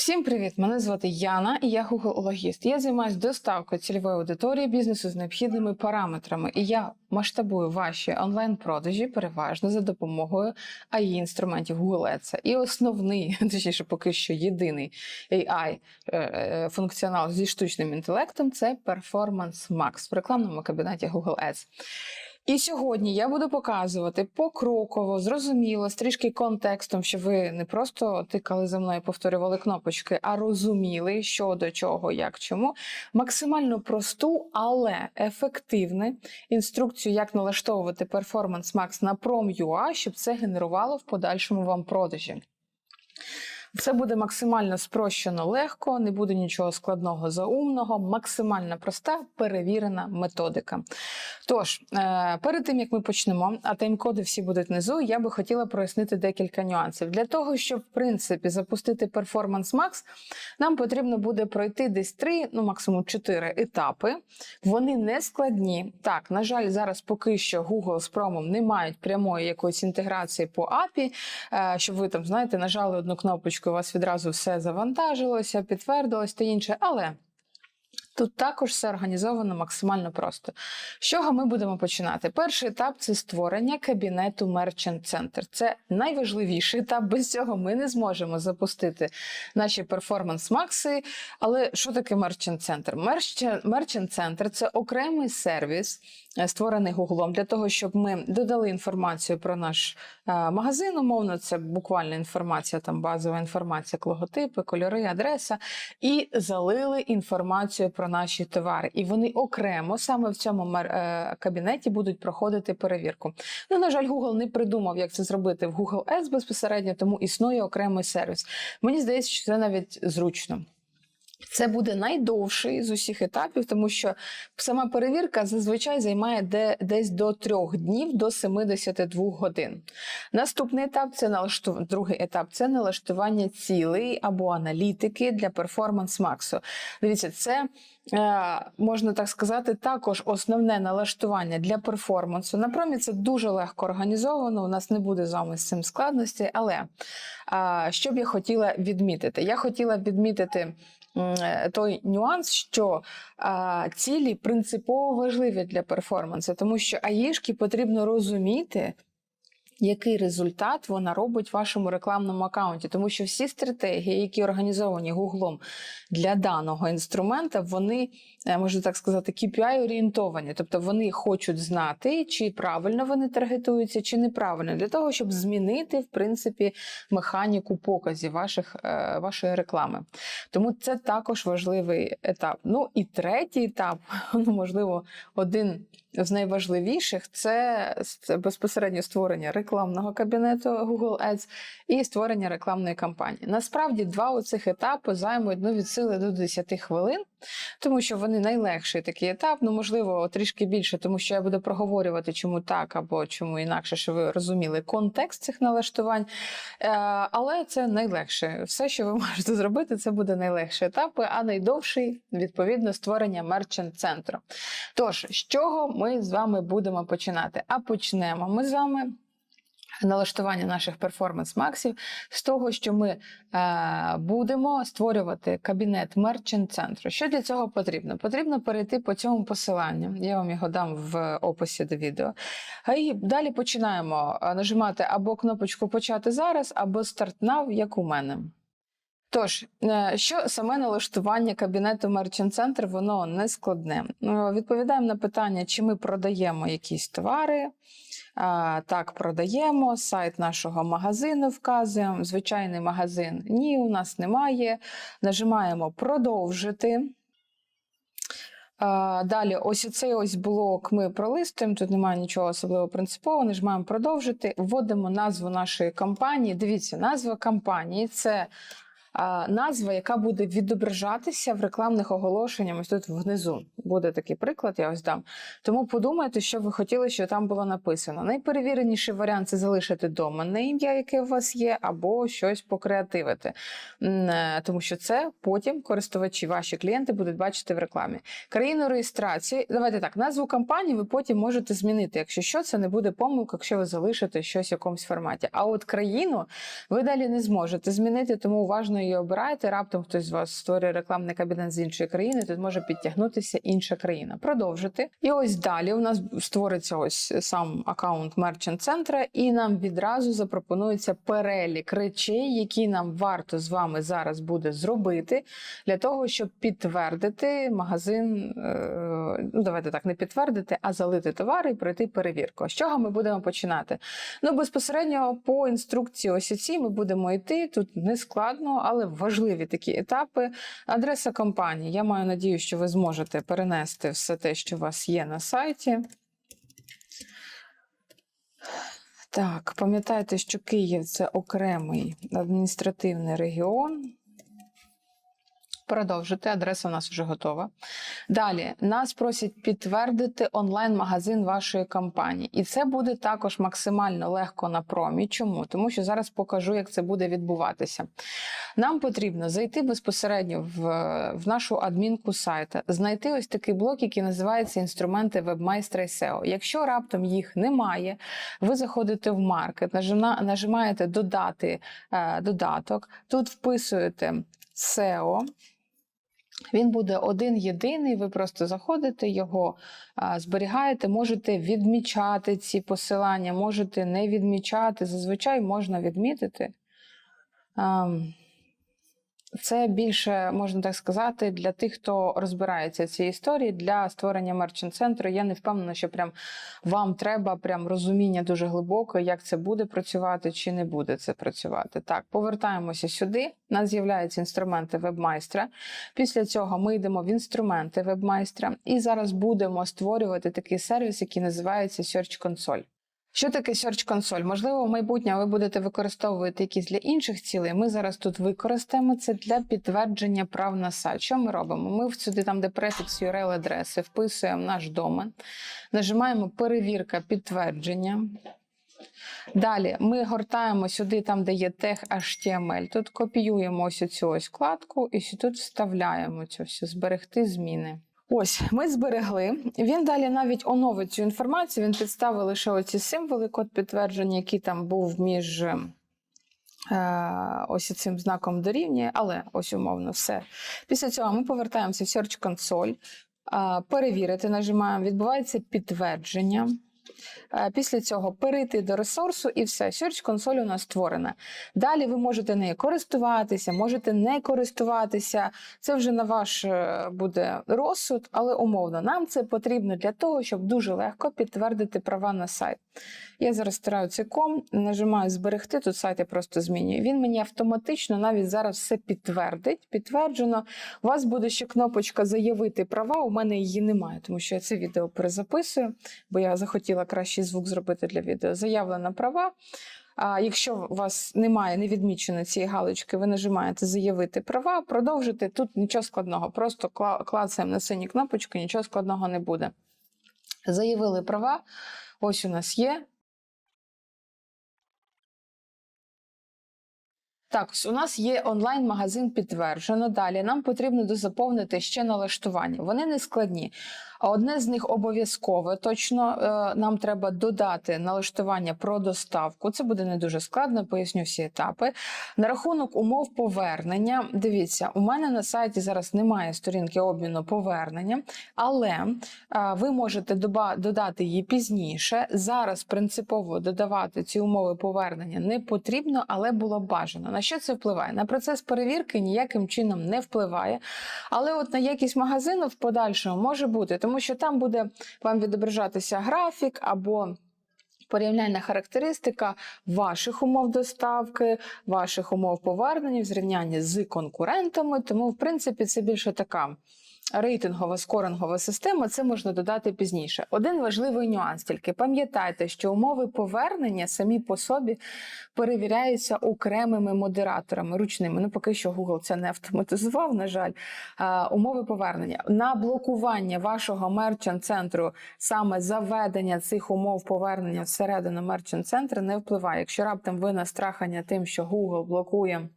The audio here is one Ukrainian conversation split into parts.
Всім привіт! Мене звати Яна і я Google логіст. Я займаюся доставкою цільової аудиторії бізнесу з необхідними параметрами, і я масштабую ваші онлайн-продажі переважно за допомогою ai інструментів Google Ads. І основний, точніше, поки що єдиний AI е, е, функціонал зі штучним інтелектом це Performance Max в рекламному кабінеті Google Ads. І сьогодні я буду показувати покроково, зрозуміло, з трішки контекстом, щоб ви не просто тикали за мною, повторювали кнопочки, а розуміли, що до чого, як чому. Максимально просту, але ефективну інструкцію, як налаштовувати Performance Max на Prom.ua, щоб це генерувало в подальшому вам продажі. Все буде максимально спрощено легко, не буде нічого складного заумного, максимально проста перевірена методика. Тож, е, перед тим як ми почнемо, а тайм-коди всі будуть внизу, я би хотіла прояснити декілька нюансів. Для того, щоб в принципі запустити Performance Max, нам потрібно буде пройти десь три, ну максимум чотири етапи. Вони не складні. Так, на жаль, зараз поки що Google з промом не мають прямої якоїсь інтеграції по API, е, щоб ви там, знаєте, нажали одну кнопочку, у вас відразу все завантажилося, підтвердилось та інше. Але Тут також все організовано максимально просто. З чого ми будемо починати? Перший етап це створення кабінету Merchant Center. Це найважливіший етап. Без цього ми не зможемо запустити наші перформанс-макси. Але що таке Merchant Center? Merchant Center – це окремий сервіс, створений Гуглом для того, щоб ми додали інформацію про наш е, магазин. Умовно, це буквально інформація, там базова інформація, логотипи, кольори, адреса, і залили інформацію про наші товари. І вони окремо саме в цьому е, кабінеті будуть проходити перевірку. Ну, на жаль, Google не придумав, як це зробити в Google Ads безпосередньо, тому існує окремий сервіс. Мені здається, що це навіть зручно. Це буде найдовший з усіх етапів, тому що сама перевірка зазвичай займає де, десь до трьох днів до 72 годин. Наступний етап це налаштування, другий етап це налаштування цілей або аналітики для перформанс Максу. Дивіться, це е, можна так сказати, також основне налаштування для перформансу. На промі це дуже легко організовано. У нас не буде з вами з цим складності. Але що б я хотіла відмітити? Я хотіла відмітити. Е, той нюанс, що цілі принципово важливі для перформансу, тому що аїшки потрібно розуміти. Який результат вона робить в вашому рекламному аккаунті? Тому що всі стратегії, які організовані Гуглом для даного інструмента, вони можна так сказати, KPI орієнтовані, тобто вони хочуть знати, чи правильно вони таргетуються, чи неправильно, для того, щоб змінити в принципі механіку показів ваших, е, вашої реклами. Тому це також важливий етап. Ну і третій етап, ну можливо, один з найважливіших це безпосередньо створення рекламного кабінету Google Ads і створення рекламної кампанії. Насправді, два оцих етапи займуть ну, від сили до 10 хвилин, тому що вони найлегший такий етап, ну можливо, трішки більше, тому що я буду проговорювати, чому так або чому інакше, щоб ви розуміли контекст цих налаштувань. Е, але це найлегше. Все, що ви можете зробити, це буде найлегші етапи, а найдовший відповідно створення мерчант центру. Тож, з чого ми з вами будемо починати? А почнемо ми з вами налаштування наших перформанс-максів з того, що ми е, будемо створювати кабінет мерчант центру. Що для цього потрібно? Потрібно перейти по цьому посиланню. Я вам його дам в описі до відео. І далі починаємо нажимати або кнопочку Почати зараз, або старт now, як у мене. Тож, е, що саме налаштування кабінету Merchant Center, воно не складне. Відповідаємо на питання, чи ми продаємо якісь товари. Так, продаємо сайт нашого магазину, вказуємо. Звичайний магазин ні, у нас немає. Нажимаємо продовжити. Далі, ось цей ось блок ми пролистуємо, тут немає нічого особливо принципового, нажимаємо продовжити, вводимо назву нашої компанії. Дивіться, назва компанії це назва, яка буде відображатися в рекламних оголошеннях. Ось тут внизу буде такий приклад, я ось дам. Тому подумайте, що ви хотіли, що там було написано. Найперевіреніший варіант це залишити доменне ім'я, яке у вас є, або щось покреативити. Е, тому що це потім користувачі, ваші клієнти будуть бачити в рекламі. Країну реєстрації, давайте так, назву компанії ви потім можете змінити. Якщо що, це не буде помилка, якщо ви залишите щось в якомусь форматі. А от країну ви далі не зможете змінити, тому уважно її обираєте. Раптом хтось з вас створює рекламний кабінет з іншої країни, тут може підтягнутися інша країна. Продовжити. І ось далі у нас створиться ось сам аккаунт мерчант центра, і нам відразу запропонується перелік речей, які нам варто з вами зараз буде зробити для того, щоб підтвердити магазин. е, Ну, давайте так, не підтвердити, а залити товари і пройти перевірку. З чого ми будемо починати? Ну, безпосередньо по інструкції ось ці ми будемо йти. Тут не складно, але важливі такі етапи. Адреса компанії. Я маю надію, що ви зможете перенести все те, що у вас є на сайті. Так, пам'ятайте, що Київ це окремий адміністративний регіон. Продовжити, адреса у нас вже готова. Далі нас просять підтвердити онлайн-магазин вашої компанії. І це буде також максимально легко на промі. Чому? Тому що зараз покажу, як це буде відбуватися. Нам потрібно зайти безпосередньо в, в нашу адмінку сайта, знайти ось такий блок, який називається інструменти вебмайстра і SEO. Якщо раптом їх немає, ви заходите в маркет, нажимаєте додати е, додаток, тут вписуєте SEO. Він буде один єдиний. Ви просто заходите, його зберігаєте, можете відмічати ці посилання, можете не відмічати. Зазвичай можна відмітити. Це більше, можна так сказати, для тих, хто розбирається в цій історії, для створення мерчант центру. Я не впевнена, що прям вам треба прям розуміння дуже глибоке, як це буде працювати чи не буде це працювати. Так, повертаємося сюди. У нас з'являються інструменти вебмайстра. Після цього ми йдемо в інструменти вебмайстра і зараз будемо створювати такий сервіс, який називається Search Console. Що таке Search Console? Можливо, в майбутньому ви будете використовувати якісь для інших цілей. Ми зараз тут використаємо це для підтвердження прав на сайт. Що ми робимо? Ми сюди, там, де префікс URL адреси, вписуємо наш домен, нажимаємо перевірка підтвердження. Далі ми гортаємо сюди, там, де є тег HTML. Тут копіюємо ось цю ось вкладку і тут вставляємо цю всю зберегти зміни. Ось ми зберегли. Він далі навіть оновить цю інформацію. Він підставив лише оці символи, код підтвердження, який там був між е, ось цим знаком дорівнює, але ось умовно все. Після цього ми повертаємося в Search Console, перевірити, нажимаємо, відбувається підтвердження. Е, Після цього перейти до ресурсу і все. Search консоль у нас створена. Далі ви можете нею користуватися, можете не користуватися. Це вже на ваш е, буде розсуд, але умовно нам це потрібно для того, щоб дуже легко підтвердити права на сайт. Я зараз стираю цей ком, нажимаю зберегти. Тут сайт я просто змінюю. Він мені автоматично навіть зараз все підтвердить. Підтверджено. У вас буде ще кнопочка заявити права. У мене її немає, тому що я це відео перезаписую, бо я захотіла кращий звук зробити для відео. Заявлена права. А якщо у вас немає, не відмічено цієї галочки, ви нажимаєте заявити права, продовжити. Тут нічого складного, просто кла- клацаємо на сині кнопочки, нічого складного не буде. Заявили права. Ось у нас є. Так, у нас є онлайн-магазин підтверджено. Далі нам потрібно дозаповнити ще налаштування. Вони не складні. А одне з них обов'язкове. Точно е, нам треба додати налаштування про доставку. Це буде не дуже складно, поясню всі етапи. На рахунок умов повернення. Дивіться, у мене на сайті зараз немає сторінки обміну повернення, але е, ви можете додати її пізніше. Зараз принципово додавати ці умови повернення не потрібно, але було бажано. На що це впливає? На процес перевірки ніяким чином не впливає. Але от на якість магазину в подальшому може бути, тому що там буде вам відображатися графік або. Порівняльна характеристика ваших умов доставки, ваших умов повернення в зрівнянні з конкурентами. Тому, в принципі, це більше така рейтингова скорингова система. Це можна додати пізніше. Один важливий нюанс тільки пам'ятайте, що умови повернення самі по собі перевіряються окремими модераторами ручними. Ну, поки що Google це не автоматизував, на жаль. Умови повернення на блокування вашого мерчант центру саме заведення цих умов повернення всередину мерчант центру не впливає. Якщо раптом ви настрахання тим, що Google блокує.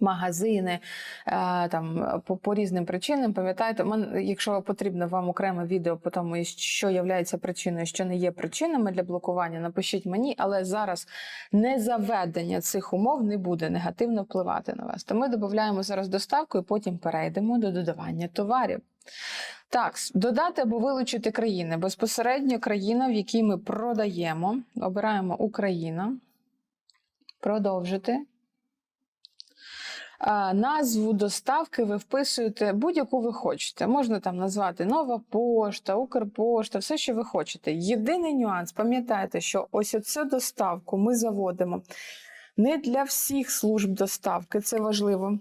Магазини е, там по, по різним причинам, пам'ятаєте, якщо потрібно вам окреме відео по тому, що є причиною, що не є причинами для блокування, напишіть мені, але зараз незаведення цих умов не буде негативно впливати на вас. То ми додаємо зараз доставку і потім перейдемо до додавання товарів. Так, додати або вилучити країни. Безпосередньо країна, в якій ми продаємо. Обираємо Україна. Продовжити. Назву доставки ви вписуєте будь-яку ви хочете. Можна там назвати нова пошта, Укрпошта, все, що ви хочете. Єдиний нюанс, пам'ятайте, що ось оцю доставку ми заводимо не для всіх служб доставки, це важливо.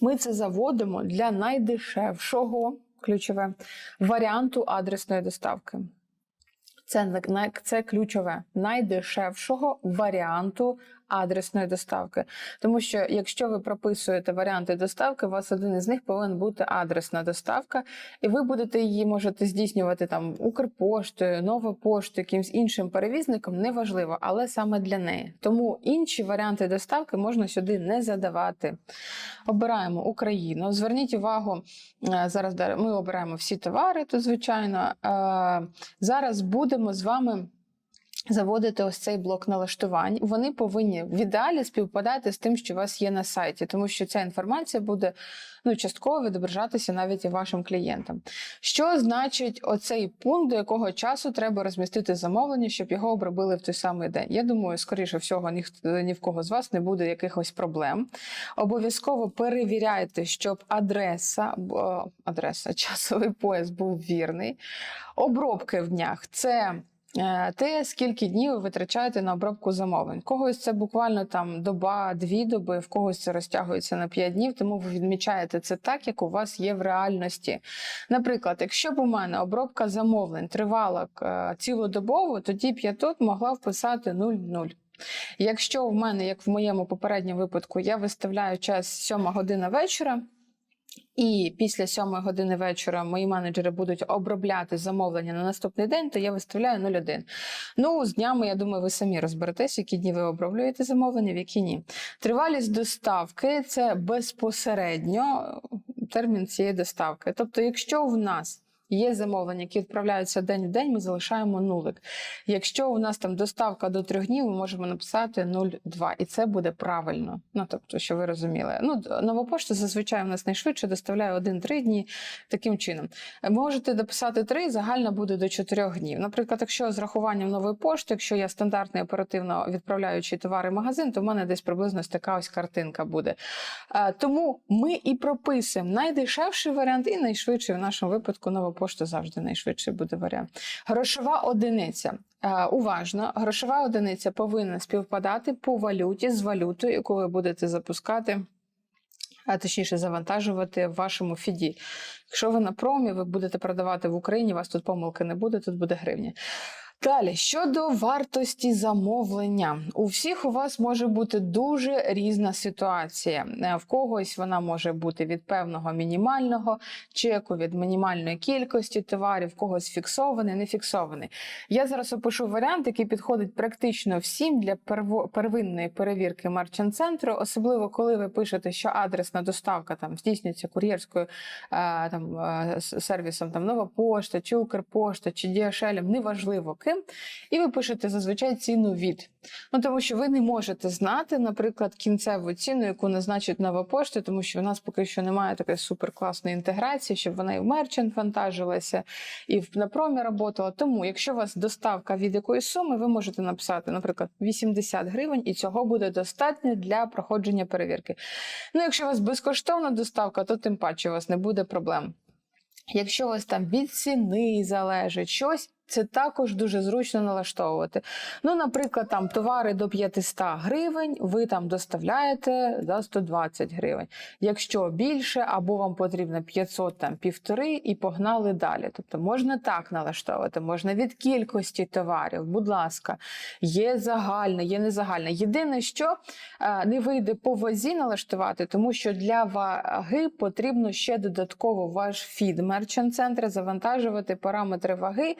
Ми це заводимо для найдешевшого ключове варіанту адресної доставки. Це, це ключове найдешевшого варіанту адресної доставки. Тому що, якщо ви прописуєте варіанти доставки, у вас один із них повинен бути адресна доставка, і ви будете її можете здійснювати там Укрпоштою, Нова поштою, якимсь іншим перевізником, неважливо, але саме для неї. Тому інші варіанти доставки можна сюди не задавати. Обираємо Україну. Зверніть увагу, е, зараз ми обираємо всі товари, то звичайно. Е, зараз будемо з вами. Заводити ось цей блок налаштувань, вони повинні в ідеалі співпадати з тим, що у вас є на сайті, тому що ця інформація буде ну, частково відображатися навіть і вашим клієнтам. Що значить оцей пункт, до якого часу треба розмістити замовлення, щоб його обробили в той самий день? Я думаю, скоріше всього, ніхто ні в кого з вас не буде якихось проблем. Обов'язково перевіряйте, щоб адреса, адреса, часовий пояс був вірний. Обробки в днях це. Е, те, скільки днів ви витрачаєте на обробку замовлень. Когось це буквально там доба, дві доби, в когось це розтягується на п'ять днів, тому ви відмічаєте це так, як у вас є в реальності. Наприклад, якщо б у мене обробка замовлень тривала е, цілодобово, тоді б я тут могла вписати 0,0. Якщо в мене, як в моєму попередньому випадку, я виставляю час 7 година вечора. І після сьомої години вечора мої менеджери будуть обробляти замовлення на наступний день, то я виставляю 0,1. Ну, з днями, я думаю, ви самі розберетесь, які дні ви оброблюєте замовлення, в які ні. Тривалість доставки це безпосередньо термін цієї доставки. Тобто, якщо в нас Є замовлення, які відправляються день в день, ми залишаємо нулик. Якщо у нас там доставка до трьох днів, ми можемо написати 0,2, і це буде правильно. Ну тобто, що ви розуміли. Ну, нова пошта зазвичай у нас найшвидше доставляє 1-3 дні таким чином. Можете дописати 3, загально буде до 4 днів. Наприклад, якщо з рахуванням нової пошти, якщо я стандартний оперативно відправляючий товари в магазин, то в мене десь приблизно така ось картинка буде. Тому ми і прописуємо найдешевший варіант і найшвидший в нашому випадку нова пошта завжди найшвидше буде варіант. Грошова одиниця. Е, уважно, грошова одиниця повинна співпадати по валюті з валютою, яку ви будете запускати. А точніше завантажувати в вашому фіді. Якщо ви на промі, ви будете продавати в Україні, у вас тут помилки не буде, тут буде гривня. Далі щодо вартості замовлення, у всіх у вас може бути дуже різна ситуація. Е, в когось вона може бути від певного мінімального чеку, від мінімальної кількості товарів, в когось фіксований, не фіксований. Я зараз опишу варіант, який підходить практично всім для первинної перевірки марчан центру, особливо коли ви пишете, що адресна доставка там здійснюється кур'єрською е, там е, сервісом, там нова пошта, чи Укрпошта, чи DHL, неважливо ким, і ви пишете зазвичай ціну від. Ну тому що ви не можете знати, наприклад, кінцеву ціну, яку назначить нова пошта, тому що в нас поки що немає такої суперкласної інтеграції, щоб вона і в мерчант вантажилася, і на промі працювала. Тому, якщо у вас доставка від якоїсь суми, ви можете написати, наприклад, 80 гривень, і цього буде достатньо для проходження перевірки. Ну, якщо у вас безкоштовна доставка, то тим паче у вас не буде проблем. Якщо у вас там від ціни залежить щось, це також дуже зручно налаштовувати. Ну, наприклад, там товари до 500 гривень, ви там доставляєте за 120 гривень. Якщо більше, або вам потрібно 500 там півтори, і погнали далі. Тобто можна так налаштовувати, можна від кількості товарів. Будь ласка, є загальне, є незагальне. Єдине, що е, не вийде по вазі налаштувати, тому що для ваги потрібно ще додатково ваш фід мерчант центр завантажувати параметри ваги.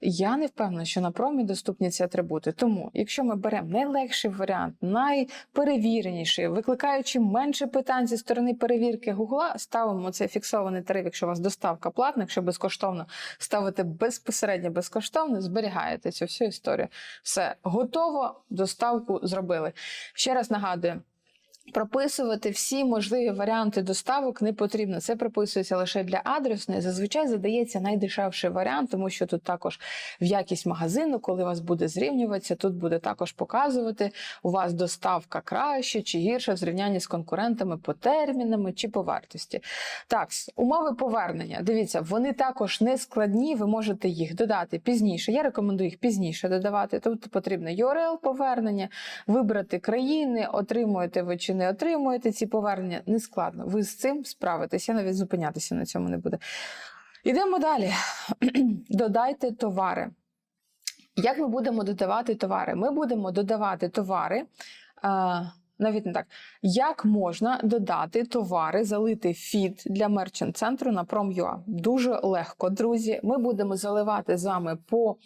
Я не впевнена, що на промі доступні ці атрибути. Тому, якщо ми беремо найлегший варіант, найперевіреніший, викликаючи менше питань зі сторони перевірки Гугла, ставимо цей фіксований тариф, якщо у вас доставка платна, якщо безкоштовно ставите безпосередньо безкоштовно, зберігаєте цю всю історію. Все готово, доставку зробили. Ще раз нагадую. Прописувати всі можливі варіанти доставок не потрібно. Це прописується лише для адресної. Зазвичай задається найдешевший варіант, тому що тут також в якість магазину, коли вас буде зрівнюватися, тут буде також показувати, у вас доставка краще чи гірша в зрівнянні з конкурентами по термінами чи по вартості. Так, умови повернення. Дивіться, вони також не складні, ви можете їх додати пізніше. Я рекомендую їх пізніше додавати. Тобто потрібно URL повернення, вибрати країни, отримуєте ви чи не отримуєте ці повернення. Не складно. Ви з цим справитеся, навіть зупинятися на цьому не буде. Ідемо далі. Додайте товари. Як ми будемо додавати товари? Ми будемо додавати товари. Навіть не так. Як можна додати товари, залити фід для мерчант центру на Prom.ua? Дуже легко, друзі. Ми будемо заливати з вами по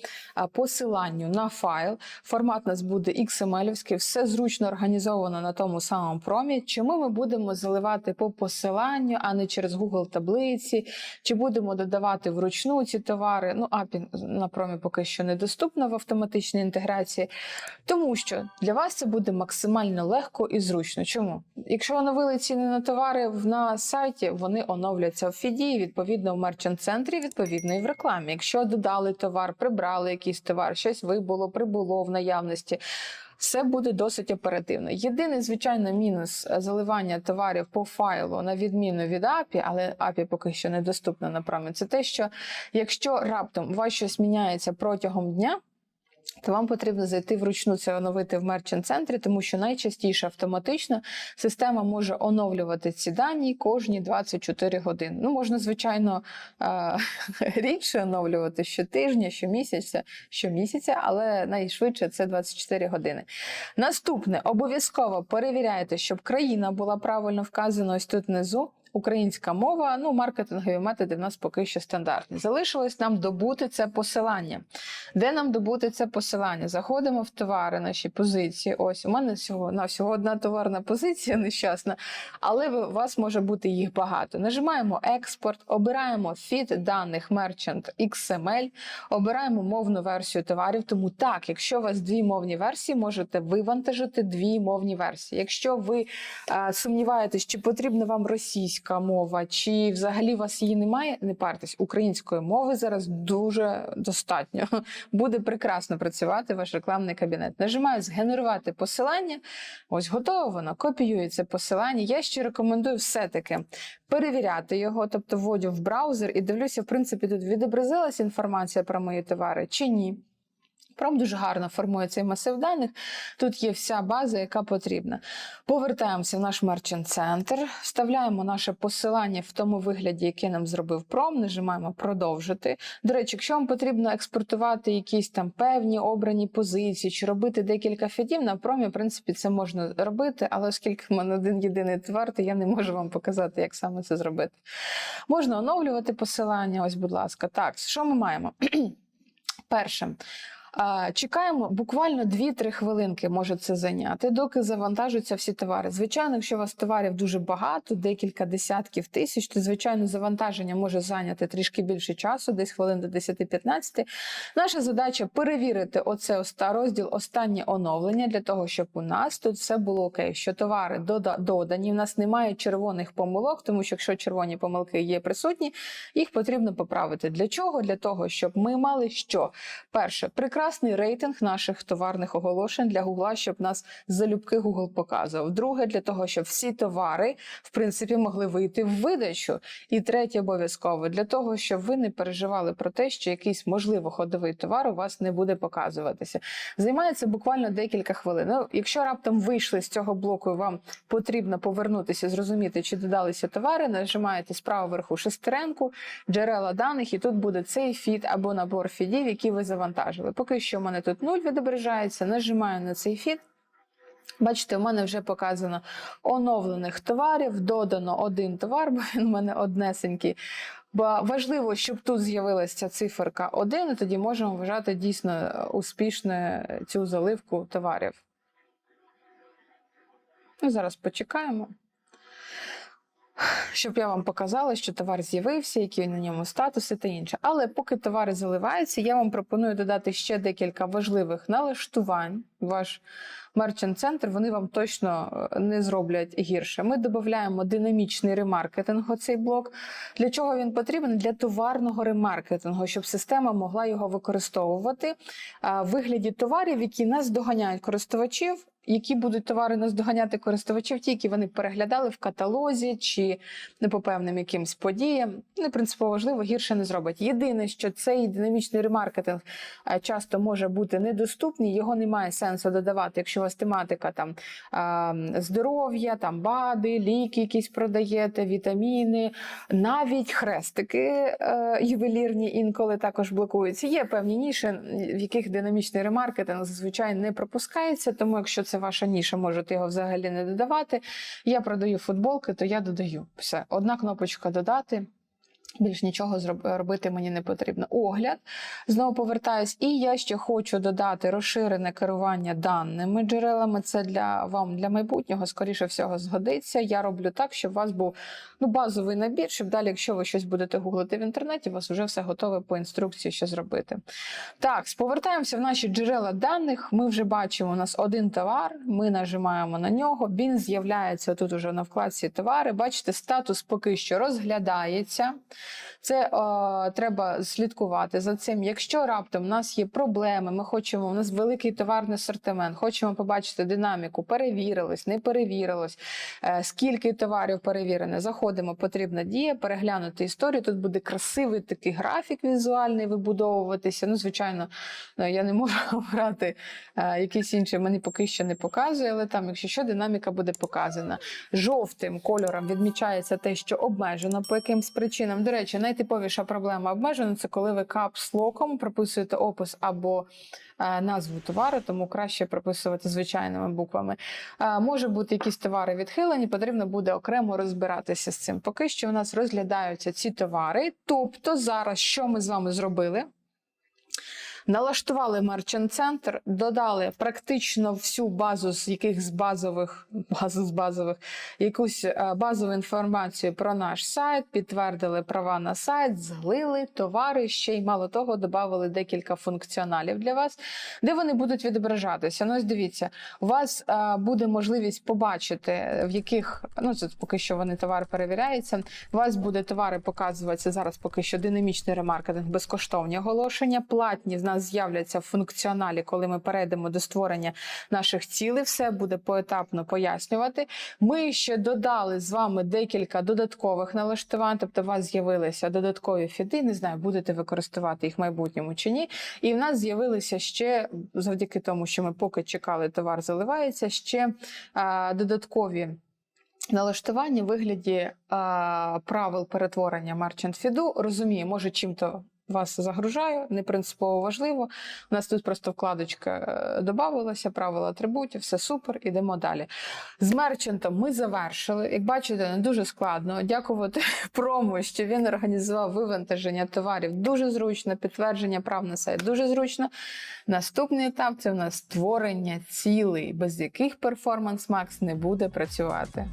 посиланню на файл. Формат у нас буде XML, все зручно організовано на тому самому промі. Чому ми будемо заливати по посиланню, а не через Google таблиці? Чи будемо додавати вручну ці товари? Ну, API на промі поки що недоступно в автоматичній інтеграції. Тому що для вас це буде максимально легко і зручно. Чому? Якщо оновили ціни на товари на сайті, вони оновляться в фіді, відповідно в мерчант-центрі, відповідно і в рекламі. Якщо додали товар, прибрали якийсь товар, щось вибуло, прибуло в наявності. Все буде досить оперативно. Єдиний, звичайно, мінус е, заливання товарів по файлу на відміну від API, але API поки що недоступна на промі, це те, що якщо раптом у вас щось міняється протягом дня, то вам потрібно зайти вручну це оновити в мерчант центрі, тому що найчастіше автоматично система може оновлювати ці дані кожні 24 години. Ну, можна, звичайно, е, рідше оновлювати щотижня, щомісяця, щомісяця, але найшвидше це 24 години. Наступне обов'язково перевіряйте, щоб країна була правильно вказана ось тут внизу. Українська мова, ну маркетингові методи в нас поки що стандартні. Залишилось нам добути це посилання. Де нам добути це посилання? Заходимо в товари, наші позиції. Ось у мене всього на всього одна товарна позиція нещасна, але у вас може бути їх багато. Нажимаємо експорт, обираємо фід даних Merchant XML, обираємо мовну версію товарів. Тому так, якщо у вас дві мовні версії, можете вивантажити дві мовні версії. Якщо ви е, сумніваєтесь, чи потрібна вам російська мова, чи взагалі у вас її немає, не партесь. Української мови зараз дуже достатньо. Буде прекрасно працювати ваш рекламний кабінет. Нажимаю згенерувати посилання. Ось готово воно. Копіюю це посилання. Я ще рекомендую все-таки перевіряти його, тобто вводю в браузер і дивлюся, в принципі, тут відобразилась інформація про мої товари чи ні. Пром дуже гарно формує цей масив даних. Тут є вся база, яка потрібна. Повертаємося в наш мерчант центр, вставляємо наше посилання в тому вигляді, який нам зробив пром, нажимаємо продовжити. До речі, якщо вам потрібно експортувати якісь там певні обрані позиції чи робити декілька фідів, на промі, в принципі, це можна робити, але оскільки в мене один єдиний товар, то я не можу вам показати, як саме це зробити. Можна оновлювати посилання. Ось, будь ласка. Так, що ми маємо? Перше. Чекаємо буквально 2-3 хвилинки може це зайняти, доки завантажуються всі товари. Звичайно, якщо у вас товарів дуже багато, декілька десятків тисяч, то звичайно завантаження може зайняти трішки більше часу, десь хвилин до 10-15. Наша задача перевірити оце розділ останнє оновлення для того, щоб у нас тут все було окей. Що товари додані, в нас немає червоних помилок, тому що якщо червоні помилки є присутні, їх потрібно поправити. Для чого? Для того, щоб ми мали що? Перше, прекрасний рейтинг наших товарних оголошень для Гугла, щоб нас залюбки Google показував. Друге, для того, щоб всі товари в принципі могли вийти в видачу. І третє, обов'язково для того, щоб ви не переживали про те, що якийсь можливо ходовий товар у вас не буде показуватися. Займається буквально декілька хвилин. Ну, якщо раптом вийшли з цього блоку, вам потрібно повернутися, зрозуміти, чи додалися товари, нажимаєте справа вверху шестеренку, джерела даних, і тут буде цей фід або набор фідів, які ви завантажили. Поки що в мене тут нуль відображається. Нажимаю на цей фід. Бачите, у мене вже показано оновлених товарів, додано один товар, бо він у мене однесенький. Бо важливо, щоб тут з'явилася ця циферка 1, і тоді можемо вважати дійсно е, успішне цю заливку товарів. Ну, зараз почекаємо. Щоб я вам показала, що товар з'явився, які на ньому статуси та інше. Але поки товари заливаються, я вам пропоную додати ще декілька важливих налаштувань. Ваш мерчант центр вони вам точно е, не зроблять гірше. Ми додаємо динамічний ремаркетинг у цей блок. Для чого він потрібен? Для товарного ремаркетингу, щоб система могла його використовувати в вигляді товарів, які наздоганяють користувачів. Які будуть товари наздоганяти користувачів, ті, які вони переглядали в каталозі чи не по певним якимсь подіям, не принципово важливо, гірше не зробить. Єдине, що цей динамічний ремаркетинг е, часто може бути недоступний, його немає сенсу додавати, якщо у вас тематика там е, здоров'я, там БАДи, ліки якісь продаєте, вітаміни, навіть хрестики е, ювелірні інколи також блокуються. Є певні ніші, в яких динамічний ремаркетинг зазвичай не пропускається, тому якщо це ваша ніша, можете його взагалі не додавати. Я продаю футболки, то я додаю. Все, одна кнопочка додати. Більш нічого робити мені не потрібно. Огляд. Знову повертаюсь, і я ще хочу додати розширене керування даними джерелами. Це для вам для майбутнього, скоріше всього, згодиться. Я роблю так, щоб у вас був ну, базовий набір, щоб далі, якщо ви щось будете гуглити в інтернеті, у вас вже все готове по інструкції, що зробити. Так, повертаємося в наші джерела даних. Ми вже бачимо, у нас один товар. Ми нажимаємо на нього. Він з'являється тут уже на вкладці товари. Бачите, статус поки що розглядається. Це е, треба слідкувати за цим. Якщо раптом у нас є проблеми, ми хочемо, у нас великий товарний асортимент, хочемо побачити динаміку, перевірилось, не перевірилось, е, скільки товарів перевірено. Заходимо, потрібна дія, переглянути історію. Тут буде красивий такий графік візуальний вибудовуватися. Ну, звичайно, е, я не можу обрати е, якийсь інший, мені поки що не показує, але там, якщо що, динаміка буде показана. Жовтим кольором відмічається те, що обмежено по якимсь причинам. Речі, найтиповіша проблема обмежена: це коли ви капслоком прописуєте опис або е, назву товару, тому краще прописувати звичайними буквами. Е, може бути якісь товари відхилені, потрібно буде окремо розбиратися з цим. Поки що у нас розглядаються ці товари. Тобто, зараз що ми з вами зробили? Налаштували мерчант центр, додали практично всю базу з яких з базових базу з базових якусь е, базову інформацію про наш сайт, підтвердили права на сайт, зглили товари. Ще й мало того, додали декілька функціоналів для вас, де вони будуть відображатися. Ну, ось дивіться, у вас е, буде можливість побачити, в яких ну це поки що вони товар перевіряється. У вас буде товари показуватися зараз. Поки що динамічний ремаркетинг, безкоштовні оголошення, платні нас з'являться в функціоналі, коли ми перейдемо до створення наших цілей. Все буде поетапно пояснювати. Ми ще додали з вами декілька додаткових налаштувань, тобто у вас з'явилися додаткові фіди. Не знаю, будете використовувати їх в майбутньому чи ні. І в нас з'явилися ще завдяки тому, що ми поки чекали, товар заливається ще а, додаткові. Налаштування в вигляді а, правил перетворення Feed. Розумію, може чим-то вас загружаю, не принципово важливо. У нас тут просто вкладочка е, додавалася, правила атрибутів, все супер, ідемо далі. З мерчантом ми завершили. Як бачите, не дуже складно. Дякувати промо, що він організував вивантаження товарів. Дуже зручно, підтвердження прав на сайт дуже зручно. Наступний етап це у нас створення цілей, без яких Performance Max не буде працювати.